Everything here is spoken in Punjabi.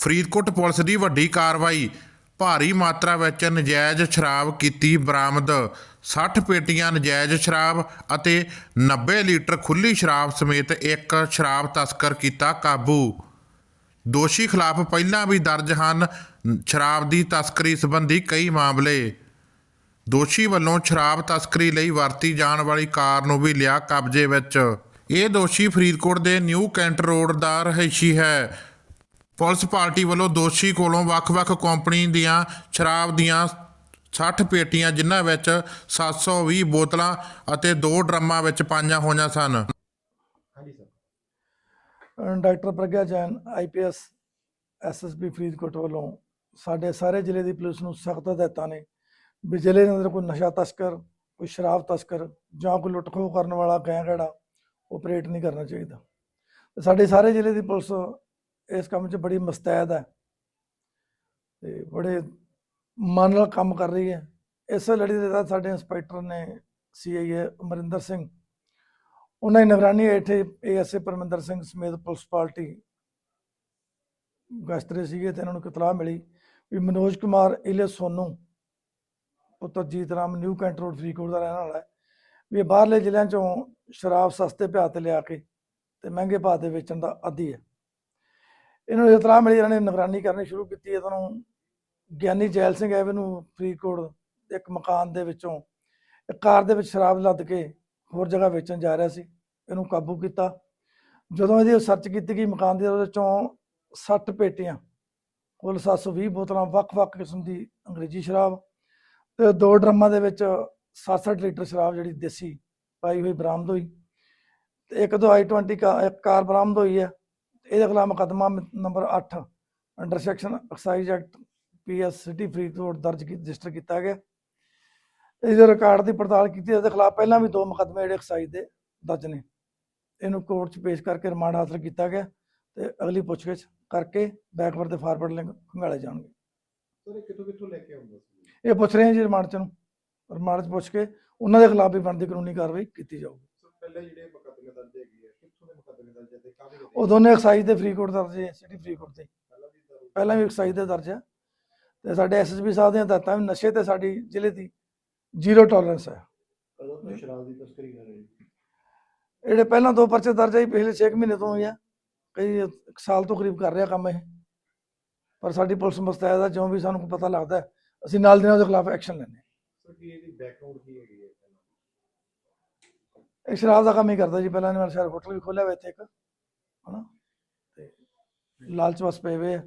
ਫਰੀਦਕੋਟ ਪੁਲਿਸ ਦੀ ਵੱਡੀ ਕਾਰਵਾਈ। ਭਾਰੀ ਮਾਤਰਾ ਵਿੱਚ ਨਜਾਇਜ਼ ਸ਼ਰਾਬ ਕੀਤੀ ਬਰਾਮਦ। 60 ਪੇਟੀਆਂ ਨਜਾਇਜ਼ ਸ਼ਰਾਬ ਅਤੇ 90 ਲੀਟਰ ਖੁੱਲੀ ਸ਼ਰਾਬ ਸਮੇਤ ਇੱਕ ਸ਼ਰਾਬ ਤਸਕਰ ਕੀਤਾ ਕਾਬੂ। ਦੋਸ਼ੀ ਖਿਲਾਫ ਪਹਿਲਾਂ ਵੀ ਦਰਜ ਹਨ ਸ਼ਰਾਬ ਦੀ ਤਸਕਰੀ ਸੰਬੰਧੀ ਕਈ ਮਾਮਲੇ। ਦੋਸ਼ੀ ਵੱਲੋਂ ਸ਼ਰਾਬ ਤਸਕਰੀ ਲਈ ਵਰਤੀ ਜਾਣ ਵਾਲੀ ਕਾਰ ਨੂੰ ਵੀ ਲਿਆ ਕਬਜ਼ੇ ਵਿੱਚ। ਇਹ ਦੋਸ਼ੀ ਫਰੀਦਕੋਟ ਦੇ ਨਿਊ ਕੈਂਟ ਰੋਡ ਦਾ ਰਹਿਸ਼ੀ ਹੈ। ਪੁਲਿਸ ਪਾਰਟੀ ਵੱਲੋਂ ਦੋਸ਼ੀ ਕੋਲੋਂ ਵੱਖ-ਵੱਖ ਕੰਪਨੀ ਦੀਆਂ ਸ਼ਰਾਬ ਦੀਆਂ 60 ਪੇਟੀਆਂ, ਜਿਨ੍ਹਾਂ ਵਿੱਚ 720 ਬੋਤਲਾਂ ਅਤੇ ਦੋ ਡਰਮਾਂ ਵਿੱਚ ਪਾਈਆਂ ਹੋਈਆਂ ਸਨ। ਹਾਂਜੀ, sir. Doctor Pragya Jain IPS SSP Faridkot ਵੱਲੋਂ ਸਾਡੇ ਸਾਰੇ ਜ਼ਿਲ੍ਹੇ ਦੀ ਪੁਲਿਸ ਨੂੰ ਸਖਤ ਹਦਾਇਤਾਂ ਨੇ ਵੀ ਜ਼ਿਲ੍ਹੇ ਦੇ ਅੰਦਰ ਕੋਈ ਨਸ਼ਾ ਤਸਕਰ, ਕੋਈ ਸ਼ਰਾਬ ਤਸਕਰ ਜਾਂ ਕੋਈ ਲੁੱਟ ਖੋਹ ਕਰਨ ਵਾਲਾ ਗੈਂਗੜਾ ਆਪਰੇਟ ਨਹੀਂ ਕਰਨਾ ਚਾਹੀਦਾ। ਸਾਡੇ ਸਾਰੇ ਜ਼ਿਲ੍ਹੇ ਦੀ ਪੁਲਿਸ ਇਸ ਕੰਮ 'ਚ ਬੜੀ ਮਸਤੈਦ ਹੈ। ਤੇ ਬੜੇ ਮਨ ਨਾਲ ਕੰਮ ਕਰ ਰਹੀ ਹੈ। ਇਸੇ ਲੜੀ ਦੇ ਤਹਿਤ ਸਾਡੇ ਇੰਸਪੈਕਟਰ ਨੇ ਸੀਆਈਏ ਅਮਰਿੰਦਰ ਸਿੰਘ, ਉਹਨਾਂ ਦੀ ਨਿਗਰਾਨੀ ਹੇਠ ਏਐਸਏ ਪਰਮਿੰਦਰ ਸਿੰਘ ਸਮੇਤ ਪੁਲਿਸ ਪਾਰਟੀ ਗਸ਼ਤਰੇ ਸੀਗੇ ਤੇ ਇਹਨਾਂ ਨੂੰ ਇਤਲਾਹ ਮਿਲੀ ਵੀ ਮਨੋਜ ਕੁਮਾਰ ਇਲੇ ਸੋਨੂ ਪੁੱਤਰ Jeet Ram new cantt road Faridkot ਦਾ ਰਹਿਣ ਵਾਲਾ ਹੈ। ਵੀ ਬਾਹਰਲੇ ਜ਼ਿਲ੍ਹਿਆਂ ਚੋਂ ਸ਼ਰਾਬ ਸਸਤੇ ਭਾਅ ਤੇ ਲਿਆ ਕੇ ਤੇ ਮਹਿੰਗੇ ਭਾਅ ਤੇ ਵੇਚਣ ਦਾ ਆਦੀ ਹੈ। ਇਹਨੂੰ ਨੂੰ ਇਤਲਾਹ ਮਿਲੀ ਇਹਨਾਂ ਨੇ ਨਿਗਰਾਨੀ ਕਰਨੀ ਸ਼ੁਰੂ ਕੀਤੀ ਇਹਨਾਂ ਨੂੰ ਗਿਆਨੀ ਜੈਲ ਸਿੰਘ ਐਵਨਿਊ ਫਰੀਦਕੋਟ ਇੱਕ ਮਕਾਨ ਦੇ ਵਿੱਚੋਂ, ਇੱਕ ਕਾਰ ਦੇ ਵਿੱਚ ਸ਼ਰਾਬ ਲੱਦ ਕੇ ਹੋਰ ਜਗ੍ਹਾ ਵੇਚਣ ਜਾ ਰਿਹਾ ਸੀ, ਇਹਨੂੰ ਕਾਬੂ ਕੀਤਾ। ਜਦੋਂ ਇਹਦੀ ਸਰਚ ਕੀਤੀ ਗਈ ਮਕਾਨ ਦੇ, ਉਹਦੇ ਚੋਂ 60 ਪੇਟੀਆਂ, ਕੁੱਲ 720 ਬੋਤਲਾਂ ਵੱਖ-ਵੱਖ ਕਿਸਮ ਦੀ ਅੰਗਰੇਜ਼ੀ ਸ਼ਰਾਬ ਤੇ ਦੋ ਡਰਮਾਂ ਦੇ ਵਿੱਚ 67 ਲੀਟਰ ਸ਼ਰਾਬ ਜਿਹੜੀ ਦੇਸੀ ਪਾਈ ਹੋਈ ਬਰਾਮਦ ਹੋਈ ਤੇ ਇੱਕ ਦੋ i20 ਕਾ ਇੱਕ ਕਾਰ ਬਰਾਮਦ ਹੋਈ ਹੈ। ਇਹਦੇ ਖਿਲਾਫ ਮੁਕੱਦਮਾ number 8 under section excise act PS city Faridkot ਦਰਜ ਕੀ ਰਜਿਸਟਰ ਕੀਤਾ ਗਿਆ। ਇਹਦੇ ਰਿਕਾਰਡ ਦੀ ਪੜਤਾਲ ਕੀਤੀ ਇਹਦੇ ਖਿਲਾਫ ਪਹਿਲਾਂ ਵੀ ਦੋ ਮੁਕੱਦਮੇ ਜਿਹੜੇ ਐਕਸਾਈਜ਼ ਦੇ ਦਰਜ ਨੇ। ਇਹਨੂੰ ਕੋਰਟ 'ਚ ਪੇਸ਼ ਕਰਕੇ ਰਿਮਾਂਡ ਹਾਸਲ ਕੀਤਾ ਗਿਆ ਤੇ ਅਗਲੀ ਪੁੱਛਗਿੱਛ ਕਰਕੇ ਬੈਕਵਰਡ ਤੇ ਫਾਰਵਰਡ ਲਿੰਕ ਖੰਗਾਲੇ ਜਾਣਗੇ। ਸਰ ਇਹ ਕਿੱਥੋਂ ਕਿੱਥੋਂ ਲੈ ਕੇ ਆਉਂਦਾ ਸੀ? ਇਹ ਪੁੱਛ ਰਹੇ ਹਾਂ ਜੀ ਰਿਮਾਂਡ 'ਚ ਨੂੰ। ਰਿਮਾਂਡ 'ਚ ਪੁੱਛ ਕੇ ਉਹਨਾਂ ਦੇ ਖਿਲਾਫ ਵੀ ਬਣਦੀ ਕਾਨੂੰਨੀ ਕਾਰਵਾਈ ਕੀਤੀ ਜਾਊਗੀ। ਸਰ ਪਹਿਲੇ ਜਿਹੜੇ ਮੁਕੱਦਮੇ ਦਰਜ ਹੈਗੇ ਆ ਕਿੱਥੋਂ ਦੇ ਮੁਕੱਦਮੇ ਦਰਜ ਹੈ ਤੇ ਕਾਹਦੇ ਦੇ ਉਹ ਦੋਨੇ ਐਕਸਾਈਜ਼ ਦੇ ਫਰੀਦਕੋਟ ਦਰਜ ਹੈ ਸਿਟੀ ਫਰੀਦਕੋਟ ਤੇ। ਪਹਿਲਾਂ ਵੀ ਐਕਸਾਈਜ਼ ਦੇ ਦਰਜ ਹੈ। ਤੇ ਸਾਡੇ ਐਸਐਸਪੀ ਸਾਹਿਬ ਦੀਆਂ ਹਦਾਇਤਾਂ ਵੀ ਨਸ਼ੇ ਤੇ ਸਾਡੀ ਜ਼ਿਲ੍ਹੇ ਦੀ ਜ਼ੀਰੋ ਟੋਲਰੈਂਸ ਹੈ। ਸ਼ਰਾਬ ਦੀ ਤਸਕਰੀ ਕਰ ਰਹੇ ਜਿਹੜੇ ਪਹਿਲਾਂ ਦੋ ਪਰਚੇ ਦਰਜ ਹੈ ਪਿਛਲੇ 6 ਮਹੀਨੇ ਤੋਂ ਹੋਈ ਆ ਕਈ ਸਾਲ ਤੋਂ ਕਰੀਬ ਕਰ ਰਿਹਾ ਕੰਮ ਇਹ। ਪਰ ਸਾਡੀ ਪੁਲਿਸ ਮੁਸਤੈਦ ਹੈ ਜਿਉਂ ਵੀ ਸਾਨੂੰ ਪਤਾ ਲੱਗਦਾ ਹੈ, ਅਸੀਂ ਨਾਲ ਦੀ ਨਾਲ ਉਹਦੇ ਖਿਲਾਫ ਐਕਸ਼ਨ ਲੈਂਦੇ ਹਾਂ। ਸਰ ਕੀ ਇਹਦੀ ਬੈਕਗ੍ਰਾਉਂਡ ਕੀ ਹੈਗੀ ਹੈ? ਪਹਿਲਾਂ ਇਹ ਸ਼ਰਾਬ ਦਾ ਕੰਮ ਹੀ ਕਰਦਾ ਜੀ ਪਹਿਲਾਂ ਨੇ ਸ਼ਹਿਰ ਹੋਟਲ ਵੀ ਖੋਲਿਆ ਹੋਇਆ ਇੱਥੇ ਇੱਕ। ਹਨਾ? ਤੇ ਲਾਲਚ ਵਸ ਪਏ ਹੋਏ ਆ।